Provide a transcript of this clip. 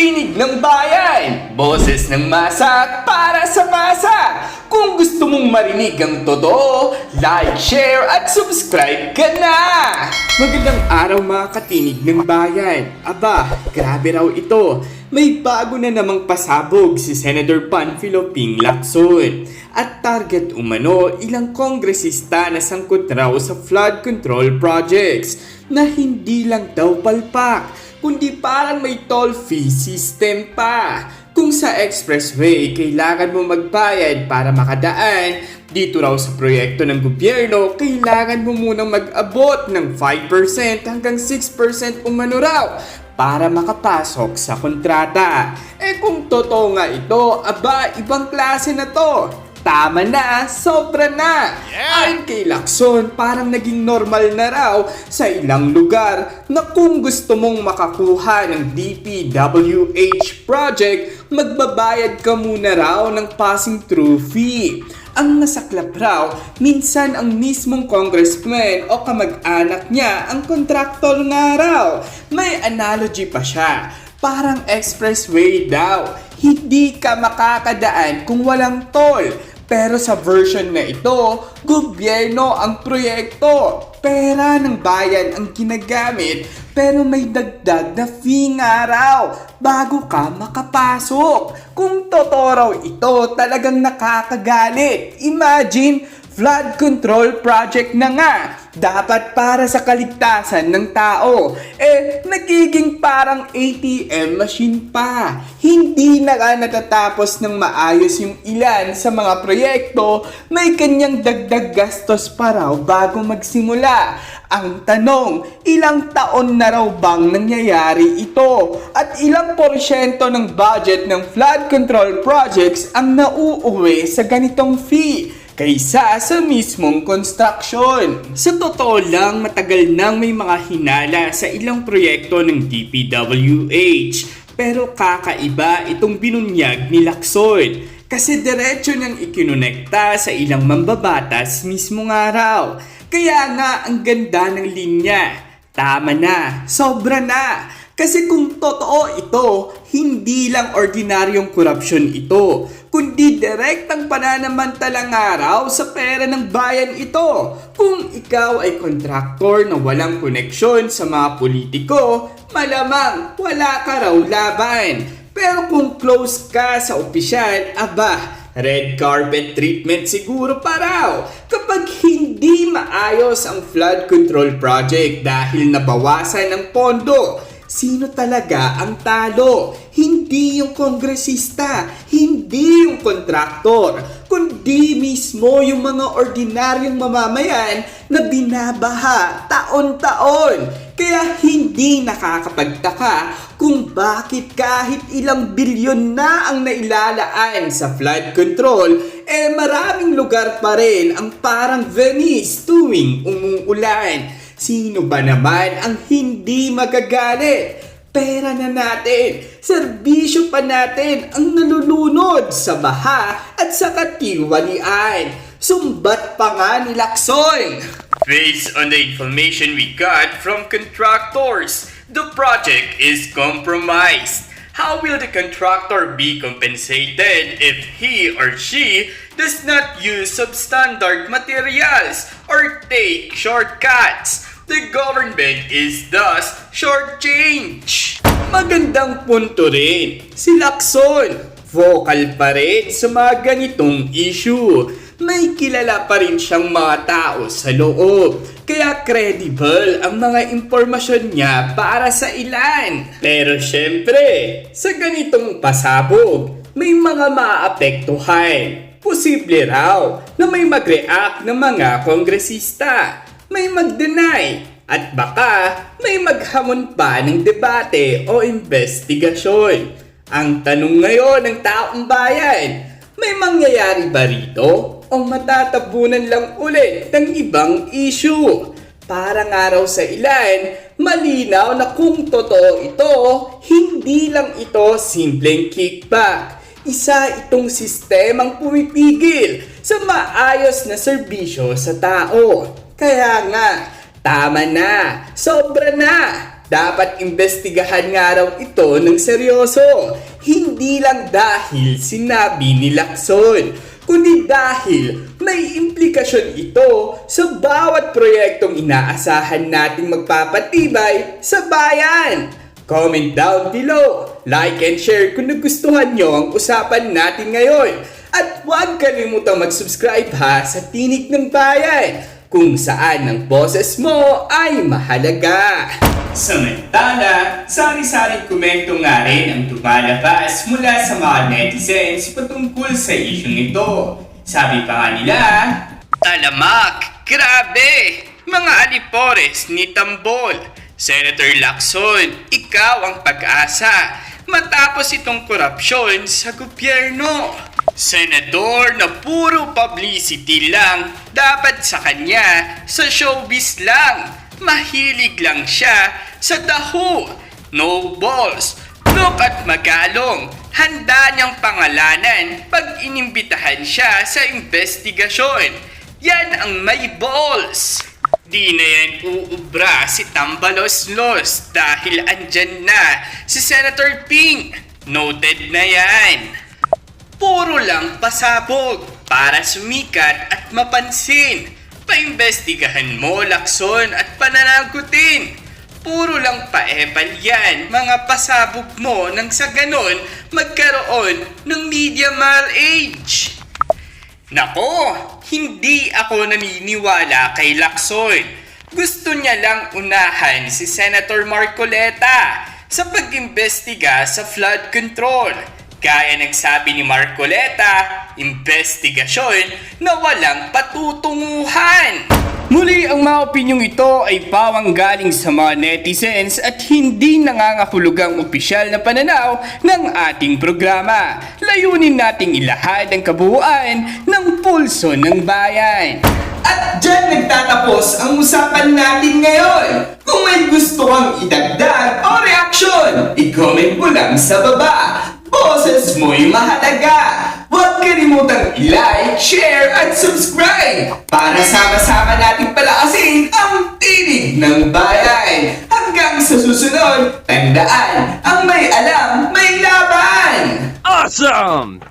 Tinig ng bayan! Boses ng masa para sa masa! Kung gusto mong marinig ang totoo, like, share, at subscribe ka na! Magandang araw mga katinig ng bayan. Aba, grabe raw ito. May bago na namang pasabog si Senator Panfilo Ping Lacson. At target umano ilang kongresista na sangkot raw sa flood control projects na hindi lang daw palpak kundi parang may toll fee system pa. Kung sa expressway, kailangan mo magbayad para makadaan, dito raw sa proyekto ng gobyerno, kailangan mo munang mag-abot ng 5% hanggang 6% umano raw para makapasok sa kontrata. Eh kung totoo nga ito, aba, ibang klase na to. Tama na, sobra na. Ayon kay Lacson, parang naging normal na raw sa ilang lugar na kung gusto mong makakuha ng DPWH project, magbabayad ka muna raw ng passing through fee. Ang nasaklap raw, minsan ang mismong congressman o kamag-anak niya ang kontraktor nga raw. May analogy pa siya. Parang expressway daw. Hindi ka makakadaan kung walang toll. Pero sa version na ito, gobyerno ang proyekto. Pera ng bayan ang ginagamit pero may dagdag na fee nga raw bago ka makapasok. Kung totoo raw ito, talagang nakakagalit. Imagine, flood control project na nga. Dapat para sa kaligtasan ng tao. Eh, nagiging parang ATM machine pa. Hindi na nga natatapos ng maayos yung ilan sa mga proyekto, may kanyang dagdag gastos pa raw bago magsimula. Ang tanong, ilang taon na raw bang nangyayari ito? At ilang porsyento ng budget ng flood control projects ang nauuwi sa ganitong fee? Kaysa sa mismong construction. Sa totoo lang, matagal nang may mga hinala sa ilang proyekto ng DPWH. Pero kakaiba itong binunyag ni Lacson. Kasi diretso niyang ikinonekta sa ilang mambabatas mismo nga raw. Kaya nga ang ganda ng linya. Tama na, sobra na. Kasi kung totoo ito, hindi lang ordinaryong korupsyon ito, kundi direktang pananamantalang araw sa pera ng bayan ito. Kung ikaw ay kontraktor na walang koneksyon sa mga politiko, malamang wala ka raw laban. Pero kung close ka sa opisyal, aba, red carpet treatment siguro pa raw kapag hindi maayos ang flood control project dahil nabawasan ng pondo. Sino talaga ang talo? Hindi yung kongresista, hindi yung kontraktor, kundi mismo yung mga ordinaryong mamamayan na binabaha taon-taon. Kaya hindi nakakapagtaka kung bakit kahit ilang bilyon na ang nailalaan sa flood control, eh maraming lugar pa rin ang parang Venice tuwing umuulan. Sino ba naman ang hindi magagalit? Pera na natin, serbisyo pa natin ang nalulunod sa baha at sa katiwalian. Sumbat pa nga ni Lacson. Based on the information we got from contractors, the project is compromised. How will the contractor be compensated if he or she does not use substandard materials or take shortcuts? The government is thus shortchanged. Magandang punto rin. Si Lacson, vocal pa rin sa mga ganitong issue. May kilala pa rin siyang mga tao sa loob. Kaya credible ang mga impormasyon niya para sa ilan. Pero syempre, sa ganitong pasabog, may mga maapektuhan. Posible raw na may mag-react ng mga kongresista, may mag-deny, at baka may maghamon pa ng debate o investigasyon. Ang tanong ngayon ng taong bayan, may mangyayari ba rito o matatabunan lang ulit ng ibang issue? Para nga raw sa ilan, malinaw na kung totoo ito, hindi lang ito simpleng kickback. Isa itong sistemang pumipigil sa maayos na serbisyo sa tao. Kaya nga, tama na, sobra na. dapat imbestigahan nga raw ito ng seryoso. Hindi lang dahil sinabi ni Lacson, kundi dahil may implikasyon ito sa bawat proyektong inaasahan nating magpapatibay sa bayan. Comment down below, like and share kung nagustuhan nyo ang usapan natin ngayon. At huwag kalimutang mag-subscribe ha sa Tinig ng Bayan kung saan ang boses mo ay mahalaga. Samantala, sari-saring komento nga rin ang lumalabas mula sa mga netizens patungkol sa isyong ito. Sabi pa nga nila, Talamak! Grabe! Mga alipores ni Tambol! Senator Lacson, ikaw ang pag-asa matapos itong korupsyon sa gobyerno. Senador na puro publicity lang dapat sa kanya sa showbiz lang. Mahilig lang siya sa daho. No balls. Look at Magalong. Handa niyang pangalanan pag inimbitahan siya sa investigasyon. Yan ang may balls. Di na yan uubra si Tambalos Los dahil andyan na si Senator Ping. Noted na yan. Puro lang pasabog para sumikat at mapansin. Paimbestigahan mo, Lakson, at pananagutin. Puro lang paepal yan, mga pasabog mo nang sa ganon magkaroon ng media mal-age. Nako, hindi ako naniniwala kay Lacson. Gusto niya lang unahan si Senator Marcoleta sa pag-imbestiga sa flood control. Kaya nagsabi ni Marcoleta, investigasyon na walang patutunguhan. Muli ang mga opinyong ito ay pawang galing sa mga netizens at hindi nangangahulugang opisyal na pananaw ng ating programa. Layunin nating ilahad ang kabuuan ng pulso ng bayan. At dyan nagtatapos ang usapan natin ngayon. Kung may gusto kang idagdag o reaksyon, i-comment mo lang sa baba. Boses mo'y mahalaga. Huwag kalimutang i-like, share, at subscribe para sama-sama nating palakasin ang tinig ng bayan. Hanggang sa susunod, tandaan, ang may alam, may laban! Awesome!